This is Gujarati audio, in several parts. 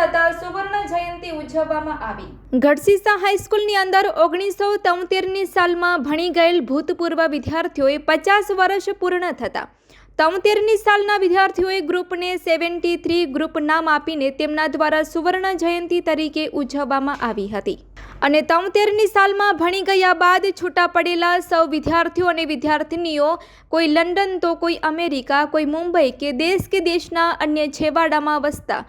થતા સુવર્ણ જયંતિ ઉજવવામાં આવી. ગઢસીસા હાઈસ્કૂલની અંદર ઓગણીસો તોતેરની સાલમાં ભણી ગયેલ ભૂતપૂર્વ વિદ્યાર્થીઓએ પચાસ વર્ષ પૂર્ણ થતા. તોતેરની સાલના વિદ્યાર્થીઓએ ગ્રુપને સેવન્ટી થ્રી ગ્રુપ નામ આપીને તેમના દ્વારા સુવર્ણ જયંતિ તરીકે ઉજવવામાં આવી હતી. અને તોતેરની સાલમાં ભણી ગયા બાદ છૂટા પડેલા સૌ વિદ્યાર્થીઓ અને વિદ્યાર્થિનીઓ, કોઈ લંડન તો કોઈ અમેરિકા, કોઈ મુંબઈ કે દેશ કે દેશના અન્ય છેવાડામાં વસતા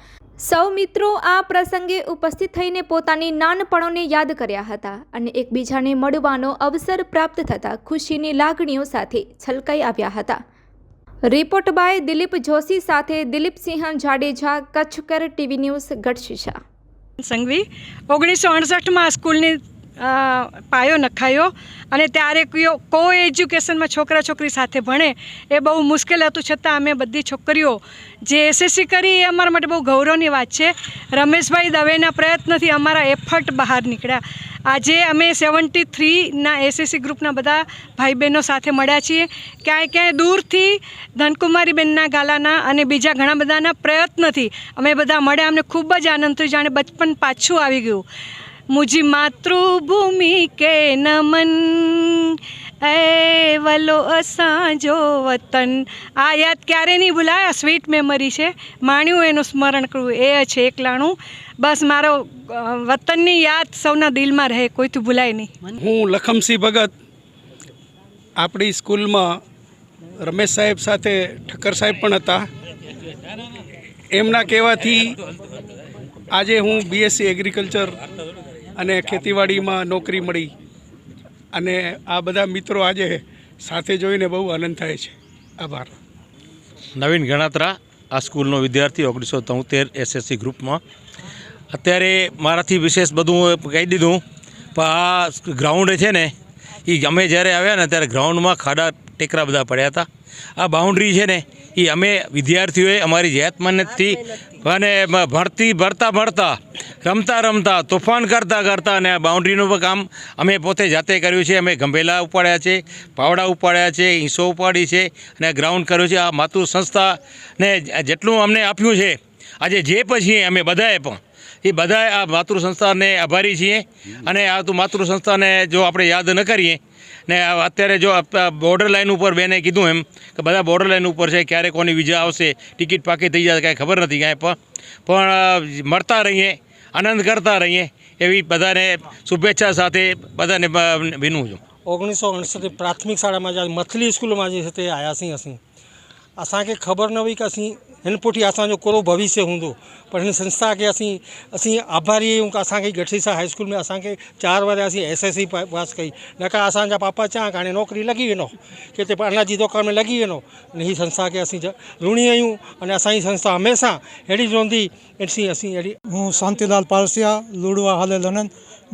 સૌ મિત્રો આ પ્રસંગે ઉપસ્થિત થઈને પોતાની નાનપણોને યાદ કર્યા હતા અને એકબીજાને મળવાનો અવસર પ્રાપ્ત થતાં ખુશીની લાગણીઓ સાથે છલકાઈ આવ્યા હતા. રિપોર્ટ બાય દિલીપ જોશી સાથે દિલીપસિંહ જાડેજા, કચ્છકર ટીવી ન્યૂઝ, ગઢશીશા. સંઘવી, ઓગણીસો અડસઠમાં સ્કૂલની પાયો નખાયો અને ત્યારે કો એજ્યુકેશનમાં છોકરા છોકરી સાથે ભણે એ બહુ મુશ્કેલ હતું. છતાં અમે બધી છોકરીઓ જે એસએસસી કરી એ અમારા માટે બહુ ગૌરવની વાત છે. રમેશભાઈ દવેના પ્રયત્નથી અમારા એફર્ટ બહાર નીકળ્યા. આજે અમે સેવન્ટી થ્રીના એસએસસી ગ્રુપના બધા ભાઈ બહેનો સાથે મળ્યા છીએ. ક્યાંય ક્યાંય દૂરથી ધનકુમારીબેનના ગાલાના અને બીજા ઘણા બધાના પ્રયત્નથી અમે બધા મળ્યા. અમને ખૂબ જ આનંદ થયો. જાણે બચપન પાછું આવી ગયું. મુજી માતૃભૂમિ કે નમન એ વલો અસાંજો વતન આ યાદ ક્યારે નહીં ભૂલાય આ સ્વીટ મેમરી છે માણ્યું એનું સ્મરણ કરવું એ છે એકલાણું બસ મારો વતનની યાદ સૌના દિલમાં રહે કોઈથી ભૂલાય નહીં હું લખમસિંહ ભગત, આપણી સ્કૂલમાં રમેશ સાહેબ સાથે ઠક્કર સાહેબ પણ હતા. એમના કહેવાથી આજે હું બીએસસી એગ્રીકલ્ચર અને ખેતીવાડીમાં નોકરી મળી. અને આ બધા મિત્રો આજે સાથે જોઈને બહુ આનંદ થાય છે. આભાર. નવીન ગણાત્રા, આ સ્કૂલનો વિદ્યાર્થી ઓગણીસો તોતેર એસએસસી ગ્રુપમાં. અત્યારે મારાથી વિશેષ બધું કહી દીધું, પણ આ ગ્રાઉન્ડ છે ને એ અમે જ્યારે આવ્યા ને ત્યારે ગ્રાઉન્ડમાં ખાડા ટેકરા બધા પડ્યા હતા. આ બાઉન્ડ્રી છે ને એ અમે વિદ્યાર્થીઓએ અમારી જાત મહેનતથી અને ભરતી, ભરતા ભણતા રમતા રમતા, તોફાન કરતા કરતા અને આ બાઉન્ડ્રીનું પણ કામ અમે પોતે જાતે કર્યું છે. અમે ગંભેલા ઉપાડ્યા છે, પાવડા ઉપાડ્યા છે, ઈંસો ઉપાડી છે અને ગ્રાઉન્ડ કર્યું છે. આ માતૃ સંસ્થાને જેટલું અમને આપ્યું છે, આજે જે પણ છીએ અમે બધાએ પણ, એ બધાએ આ માતૃ સંસ્થાને આભારી છીએ. અને આ તો માતૃ સંસ્થાને જો આપણે યાદ ન કરીએ ને આ અત્યારે જો બોર્ડર લાઈન ઉપર બેને કીધું એમ કે બધા બોર્ડર લાઈન ઉપર છે ક્યારે કોની વિઝા આવશે ટિકિટ પાકી થઈ જાય કાંઈ ખબર નથી કાંઈ પણ પણ અ, મળતા રહીએ આનંદ કરતા રહીએ એવી બધાને શુભેચ્છા સાથે બધાને બ- વિનું છું ઓગણીસો અડસઠ પ્રાથમિક શાળામાં જ્યારે मथली स्कूल में जे हिते आयासीं असीं असांखे ख़बर न हुई की असीं हिन पुठि असांजो कोरो भविष्य हूंदो पर हिन संस्था खे असीं असीं आभारी आहियूं असांखे गठसीसा हाई स्कूल में असांखे चारि वारे असीं एस एस सी पास कई न का असांजा पापा चाहिनि हाणे नौकिरी लॻी वञो किथे अना जी दुकान में लॻी वेंदो हिन ई संस्था खे असीं ऋणी आहियूं अने असांजी संस्था हमेशह अहिड़ी रहंदी असीं असीं अहिड़ी હું શાંતિલાલ પારસિયા લુડવા હાલે લણન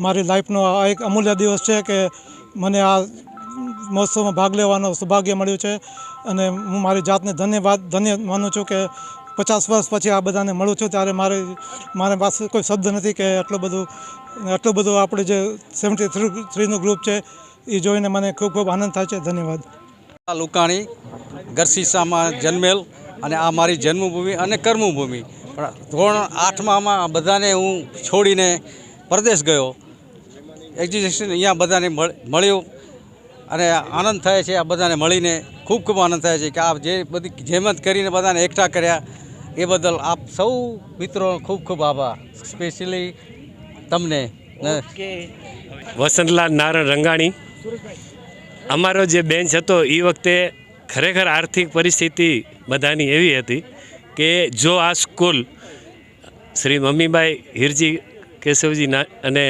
મારી लाइफ આ એક अमूल्य दिवस છે કે मने આ મહોત્સવમાં ભાગ લેવાનો સૌભાગ્ય મળ્યું છે. અને હું મારી જાતને ધન્યવાદ, ધન્ય માનું છું કે પચાસ વર્ષ પછી આ બધાને મળું છું. ત્યારે મારે, મારી પાસે કોઈ શબ્દ નથી કે આટલું બધું આટલું બધું આપણે જે સેવન્ટી થ્રી થ્રીનું ગ્રુપ છે, એ જોઈને મને ખૂબ ખૂબ આનંદ થાય છે. ધન્યવાદ. લુકાણી ગરસીસામાં જન્મેલ અને આ મારી જન્મભૂમિ અને કર્મભૂમિ. ધોરણ આઠમાં બધાને હું છોડીને પરદેશ ગયો. એજ્યુકેશન અહીંયા બધાને મળ- મળ્યું. અને આનંદ થાય છે આ બધાને મળીને ખૂબ ખૂબ આનંદ થાય છે કે આ જે બધી જેમત કરીને બધાને એકઠા કર્યા એ બદલ આપ સૌ મિત્રો ખૂબ ખૂબ આભાર. સ્પેશિયલી તમને. વસંતલાલ નારણ રંગાણી. અમારો જે બેન્ચ હતો એ વખતે ખરેખર આર્થિક પરિસ્થિતિ બધાની એવી હતી કે જો આ સ્કૂલ શ્રી મમ્મીબાઈ હિરજી કેશવજી અને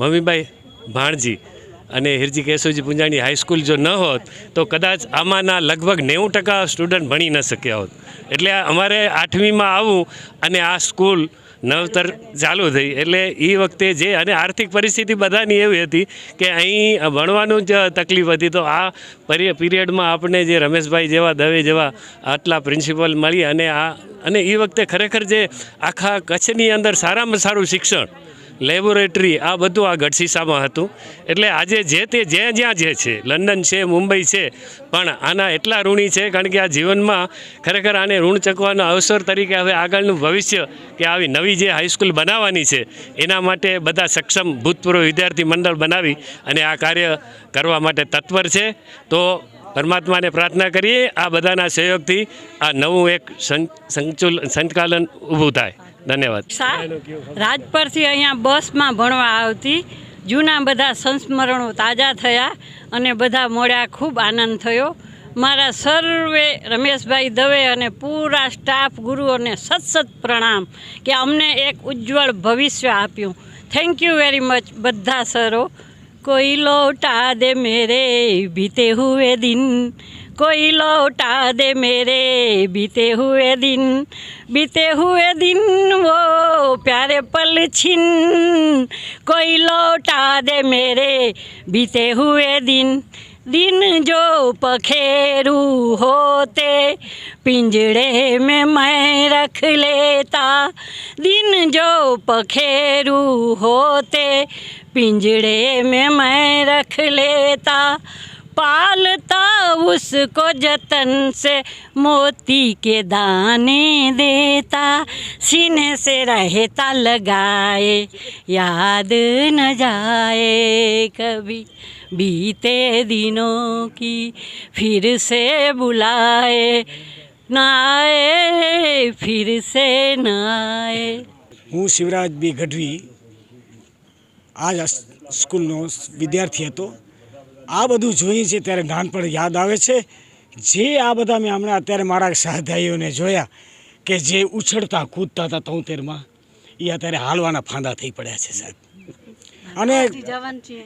મમ્મીબાઈ ભાણજી અને હિરજી કેશવજી પુંજાણી હાઈસ્કૂલ જો ન હોત, તો કદાચ આમાંના લગભગ નેવું ટકા સ્ટુડન્ટ ભણી ન શક્યા હોત. એટલે અમારે આઠમીમાં આવું અને આ સ્કૂલ નવતર ચાલુ થઈ. એટલે એ વખતે જે અને આર્થિક પરિસ્થિતિ બધાની એવી હતી કે અહીં ભણવાનું જ તકલીફ હતી. તો આ પરી, પીરિયડમાં આપણે જે રમેશભાઈ જેવા, દવે જેવા આટલા પ્રિન્સિપલ મળી અને આ, અને એ વખતે ખરેખર જે આખા કચ્છની અંદર સારામાં સારું શિક્ષણ લેબોરેટરી, આ બધું આ ગઢસીસામાં હતું. એટલે આજે જે તે જ્યાં જ્યાં જે છે, લંડન છે, મુંબઈ છે, પણ આના એટલા ઋણી છે કારણ કે આ જીવનમાં ખરેખર આને ઋણ ચકવાનો અવસર તરીકે હવે આગળનું ભવિષ્ય કે આવી નવી જે હાઈસ્કૂલ બનાવવાની છે, એના માટે બધા સક્ષમ ભૂતપૂર્વ વિદ્યાર્થી મંડળ બનાવી અને આ કાર્ય કરવા માટે તત્પર છે. તો પરમાત્માને પ્રાર્થના કરીએ, આ બધાના સહયોગથી આ નવું એક સંચુલ સંચાલન ઊભું થાય. ધન્યવાદ. રાજપરથી અહીંયા બસમાં ભણવા આવતી જૂના બધા સંસ્મરણો તાજા થયા અને બધા મળ્યા, ખૂબ આનંદ થયો. મારા સર્વે રમેશભાઈ દવે અને પૂરા સ્ટાફ ગુરુઓને સત સત પ્રણામ કે અમને એક ઉજ્જવળ ભવિષ્ય આપ્યું. થેન્ક યુ વેરી મચ બધા સરો. કોઈ લોટા દે મેરે બીતે હુએ દિન. कोई लौटा दे मेरे बीते हुए दिन, बीते हुए दिन वो प्यारे पल छिन। कोई लौटा दे मेरे बीते हुए दिन दिन जो पखेरू होते पिंजड़े में मैं रख लेता। दिन जो पखेरू होते पिंजड़े में मैं रख लेता। पालता उसको जतन से मोती के दाने देता सीने से रहता लगाए याद न जाए कभी बीते दिनों की फिर से बुलाए न आए फिर से न आए હું શિવરાજ બી ગઢવી આ જ આ સ્કૂલનો વિદ્યાર્થી હતો આ બધું જોઈએ છે ત્યારે નાનપણ યાદ આવે છે. જે આ બધા મેં હમણાં અત્યારે મારા સહધાઈઓને જોયા કે જે ઉછળતા કૂદતા હતા તોતેરમાં એ અત્યારે હાલવાના ફાંદા થઈ પડ્યા છે સાહેબ. અને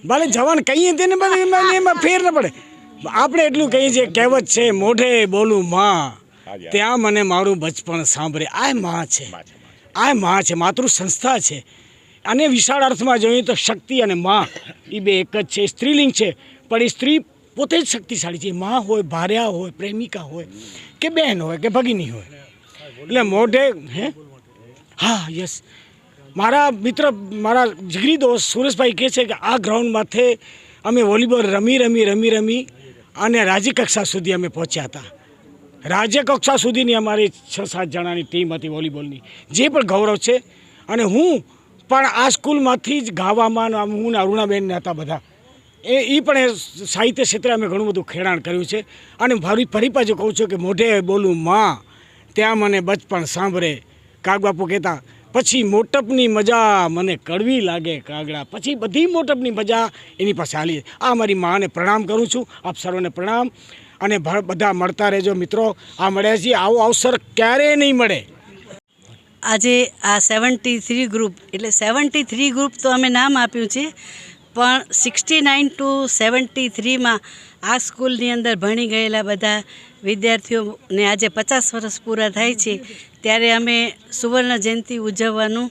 ભલે જવાન કહીએ તેને બધું એમાં એમાં ફેર ન પડે. આપણે એટલું કહીએ છીએ કહેવત છે મોઢે બોલું માં ત્યાં મને મારું બચપણ સાંભળે. આ માં છે. આ માં છે. માતૃ સંસ્થા છે. અને વિશાળ અર્થમાં જોઈએ તો શક્તિ અને માં એ બે એક જ છે. સ્ત્રીલિંગ છે. પણ એ સ્ત્રી પોતે જ શક્તિશાળી છે. મા હોય, ભાર્યા હોય, પ્રેમિકા હોય કે બહેન હોય કે ભગીની હોય. એટલે મોઢે, હે? હા, યસ. મારા મિત્ર, મારા જીગરી દોસ્ત સુરેશભાઈ કહે છે કે આ ગ્રાઉન્ડમાંથી અમે વોલીબોલ રમી રમી રમી રમી અને રાજ્ય કક્ષા સુધી અમે પહોંચ્યા હતા. રાજ્ય કક્ષા સુધીની અમારી છ, સાત જણાની ટીમ હતી વોલીબોલની. જે પણ ગૌરવ છે. અને હું પણ આ સ્કૂલમાંથી જ ગાવામાં હું ને અરુણાબેન હતા બધા. એ એ પણ એ સાહિત્ય ક્ષેત્રે અમે ઘણું બધું ખેડાણ કર્યું છે. અને ફરી ફરી પાછું કહું છું કે મોઢે બોલું માં, ત્યાં મને બચપણ સાંભળે. કાગબાપુ કહેતા, પછી મોટપની મજા મને કડવી લાગે કાગડા. પછી બધી મોટપની મજા એની પાસે હાલી આ મારી માને પ્રણામ કરું છું. આપ સર્વને પ્રણામ. અને બધા મળતા રહેજો મિત્રો. આ મળ્યા છીએ. આવો અવસર ક્યારેય નહીં મળે? આજે આ સેવન્ટી થ્રી ગ્રુપ, એટલે સેવન્ટી થ્રી ગ્રુપ તો અમે નામ આપ્યું છે. પણ સિક્સટી નાઇન ટુ સેવન્ટી થ્રીમાં આ સ્કૂલની અંદર ભણી ગયેલા બધા વિદ્યાર્થીઓને આજે પચાસ વર્ષ પૂરા થાય છે. ત્યારે અમે સુવર્ણ જયંતિ ઉજવવાનું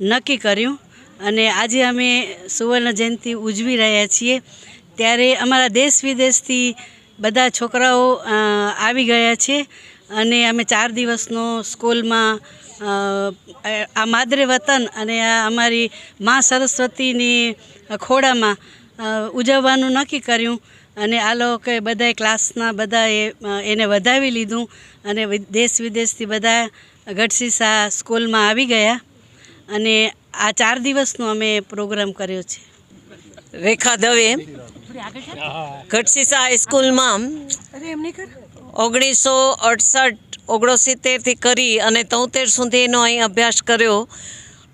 નક્કી કર્યું અને આજે અમે સુવર્ણ જયંતિ ઉજવી રહ્યા છીએ. ત્યારે અમારા દેશ વિદેશથી બધા છોકરાઓ આવી ગયા છે અને અમે ચાર દિવસનો સ્કૂલમાં આ માદરે વતન અને આ અમારી મા સરસ્વતીની ખોડામાં ઉજવવાનું નક્કી કર્યું અને આ લોકોએ બધાએ ક્લાસના બધાએ એને વધાવી લીધું અને દેશ વિદેશથી બધા ગઢસીસા સ્કૂલમાં આવી ગયા અને આ ચાર દિવસનો અમે પ્રોગ્રામ કર્યો છે. રેખા દવે ગઢસીસા હાઈસ્કૂલમાં ઓગણીસો અડસઠ ઓગણસિત્તેરથી કરી અને તોતેર સુધીનો અહીં અભ્યાસ કર્યો.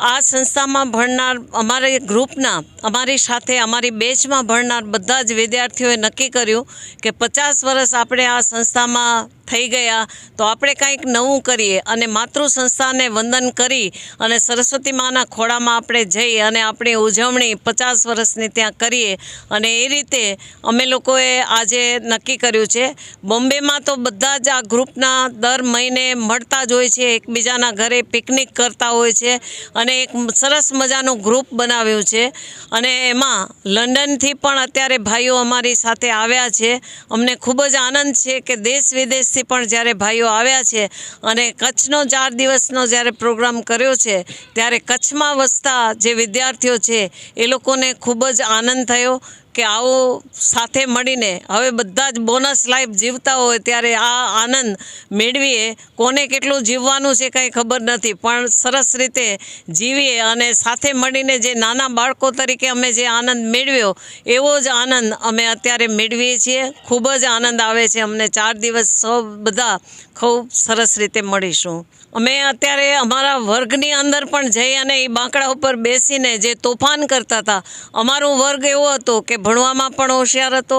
આ સંસ્થામાં ભણનાર અમારે ગ્રુપના, અમારી સાથે, અમારી બેચમાં ભણનાર બધા જ વિદ્યાર્થીઓએ નક્કી કર્યું કે પચાસ વર્ષ આપણે આ સંસ્થામાં થઈ ગયા, તો આપણે કંઈક નવું કરીએ અને માતૃ સંસ્થાને વંદન કરી અને સરસ્વતી માના ખોળામાં આપણે જઈ અને આપણી ઉજવણી પચાસ વર્ષની ત્યાં કરીએ. અને એ રીતે અમે લોકોએ આજે નક્કી કર્યું છે, બોમ્બેમાં તો બધા જ આ ગ્રુપના દર મહિને મળતા જ હોય છે, એકબીજાના ઘરે પિકનિક કરતા હોય છે અને એક સરસ મજાનું ગ્રુપ બનાવ્યું છે. અને એમાં લંડનથી પણ અત્યારે ભાઈઓ અમારી સાથે આવ્યા છે. અમને ખૂબ જ આનંદ છે કે દેશ વિદેશથી પ્રદેશથી પણ જ્યારે ભાઈઓ આવ્યા છે અને કચ્છનો ચાર દિવસનો જ્યારે પ્રોગ્રામ કર્યો છે, ત્યારે કચ્છમાં વસતા જે વિદ્યાર્થીઓ છે, એ લોકોને ખૂબ જ આનંદ થયો. કે આવો સાથે મળીને હવે બધા જ બોનસ લાઈફ જીવતા હોય ત્યારે આ આનંદ મેળવીએ. કોને કેટલું જીવવાનું છે કંઈ ખબર નથી, પણ સરસ રીતે જીવીએ અને સાથે મળીને જે નાના બાળકો તરીકે અમે જે આનંદ મેળવ્યો, એવો જ આનંદ અમે અત્યારે મેળવીએ છીએ. ખૂબ જ આનંદ આવે છે અમને. ચાર દિવસ સૌ બધા ખૂબ સરસ રીતે મળીશું. અમે અત્યારે અમારા વર્ગની અંદર પણ જઈ અને એ બાંકડા ઉપર બેસીને જે તોફાન કરતા હતા, અમારો વર્ગ એવો હતો કે ભણવામાં પણ હોશિયાર હતો,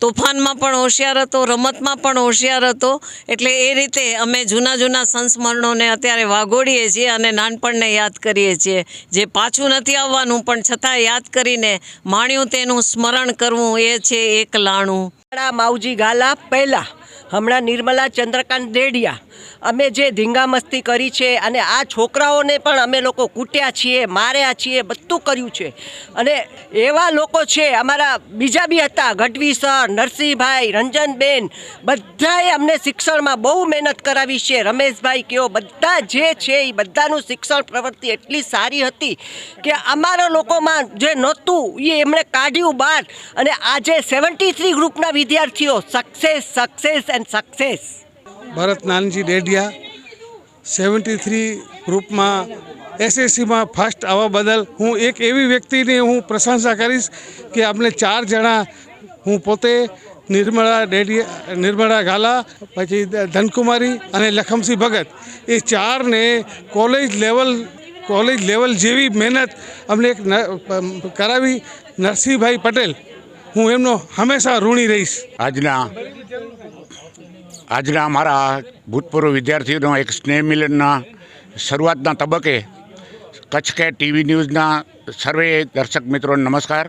તોફાનમાં પણ હોશિયાર હતો, રમતમાં પણ હોશિયાર હતો, એટલે એ રીતે અમે જૂના જૂના સંસ્મરણોને અત્યારે વાગોડીએ છીએ અને નાનપણને યાદ કરીએ છીએ. જે પાછું નથી આવવાનું, પણ છતાં યાદ કરીને માણ્યું તેનું સ્મરણ કરવું એ છે એક લાણું. માવજી ગાલા પહેલાં, હમણાં નિર્મલા ચંદ્રકાંત દેડિયા અમે જે ધીંગામસ્તી કરી છે અને આ છોકરાઓને પણ અમે લોકો કૂટ્યા છીએ, માર્યા છીએ, બધું કર્યું છે. અને એવા લોકો છે, અમારા બીજા બી હતા, ગઢવી સર, નરસિંહભાઈ, રંજનબેન, બધાએ અમને શિક્ષણમાં બહુ મહેનત કરાવી છે. રમેશભાઈ કયો, બધા જે છે એ બધાનું શિક્ષણ પ્રવૃત્તિ એટલી સારી હતી કે અમારા લોકોમાં જે નહોતું એ એમણે કાઢ્યું બહાર. અને આજે સેવન્ટી થ્રી ગ્રુપના વિદ્યાર્થીઓ success success and success Bharat Nanji Dedia seventy three ગ્રુપમાં એસએસસીમાં ફર્સ્ટ આવવા બદલ હું એક એવી વ્યક્તિની હું પ્રશંસા કરીશ કે આપણે ચાર જણા હું પોતે, નિર્મળા ડેડિયા નિર્મળા ગાલા, પછી ધનકુમારી અને લખમસિંહ ભગત. એ ચારને કોલેજ લેવલ કોલેજ લેવલ જેવી મહેનત અમને એક કરાવી. નરસિંહભાઈ પટેલ, હું એમનો હંમેશા ઋણી રહીશ. આજના આજના અમારા ભૂતપૂર્વ વિદ્યાર્થીઓનો એક સ્નેહ મિલનના શરૂઆતના તબક્કે કચ્છ કે ટીવી ન્યૂઝના સર્વે દર્શક મિત્રોને નમસ્કાર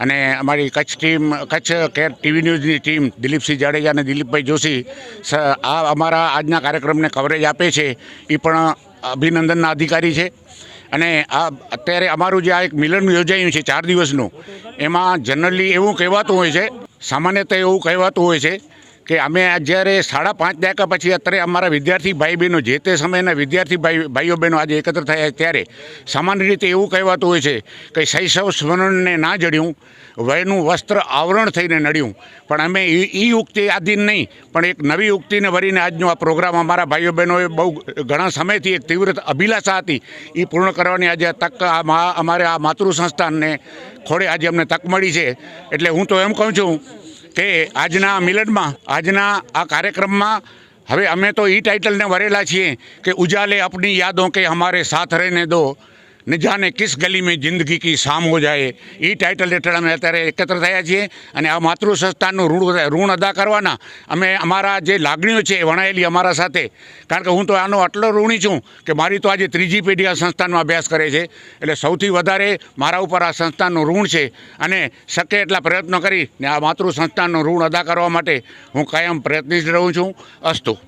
અને અમારી Kutch team, Kutch care TV ન્યૂઝની ટીમ દિલીપસિંહ જાડેજા અને દિલીપભાઈ જોશી આ અમારા આજના કાર્યક્રમને કવરેજ આપે છે એ પણ અભિનંદનના અધિકારી છે. અને આ અત્યારે અમારું જે આ એક મિલન યોજાયું છે ચાર દિવસનું, એમાં જનરલી એવું કહેવાતું હોય છે, સામાન્યતઃ એવું કહેવાતું હોય છે કે અમે જ્યારે સાડા પાંચ દાયકા પછી અત્યારે અમારા વિદ્યાર્થી ભાઈ બહેનો જે તે સમયના વિદ્યાર્થી ભાઈ ભાઈઓ બહેનો આજે એકત્ર થયા ત્યારે સામાન્ય રીતે એવું કહેવાતું હોય છે કે શૈશવ સ્મરણને ના જડ્યું, વયનું વસ્ત્ર આવરણ થઈને નડ્યું. પણ અમે એ યુક્તિ આધીન નહીં, પણ એક નવી યુક્તિને ભરીને આજનો આ પ્રોગ્રામ અમારા ભાઈઓ બહેનોએ બહુ ઘણા સમયથી એક તીવ્ર અભિલાષા હતી. એ પૂર્ણ કરવાની આજે તક આ અમારે આ માતૃ સંસ્થાનને ખોડે આજે અમને તક મળી છે. એટલે હું તો એમ કહું છું કે આજના મિલનમાં, આજના આ કાર્યક્રમમાં હવે અમે તો એ ટાઇટલને વરેલા છીએ કે ઉજાલે અપની યાદો કે હમારે સાથ રહેને દો. ન જાને કિસ ગલી મેં જિંદગી કી શામ હો જાય એ ટાઇટલ હેઠળ અમે અત્યારે એકત્ર થયા છીએ અને આ માતૃ સંસ્થાનનું ઋણ ઋણ અદા કરવાના અમે અમારા જે લાગણીઓ છે એ વણાયેલી અમારા સાથે. કારણ કે હું તો આનો આટલો ઋણી છું કે મારી તો આજે ત્રીજી પેઢી આ સંસ્થાનમાં અભ્યાસ કરે છે. એટલે સૌથી વધારે મારા ઉપર આ સંસ્થાનનું ઋણ છે. અને શક્ય એટલા પ્રયત્નો કરીને આ માતૃ સંસ્થાનનું ઋણ અદા કરવા માટે હું કાયમ પ્રયત્નશીલ રહું છું. અસ્તુ.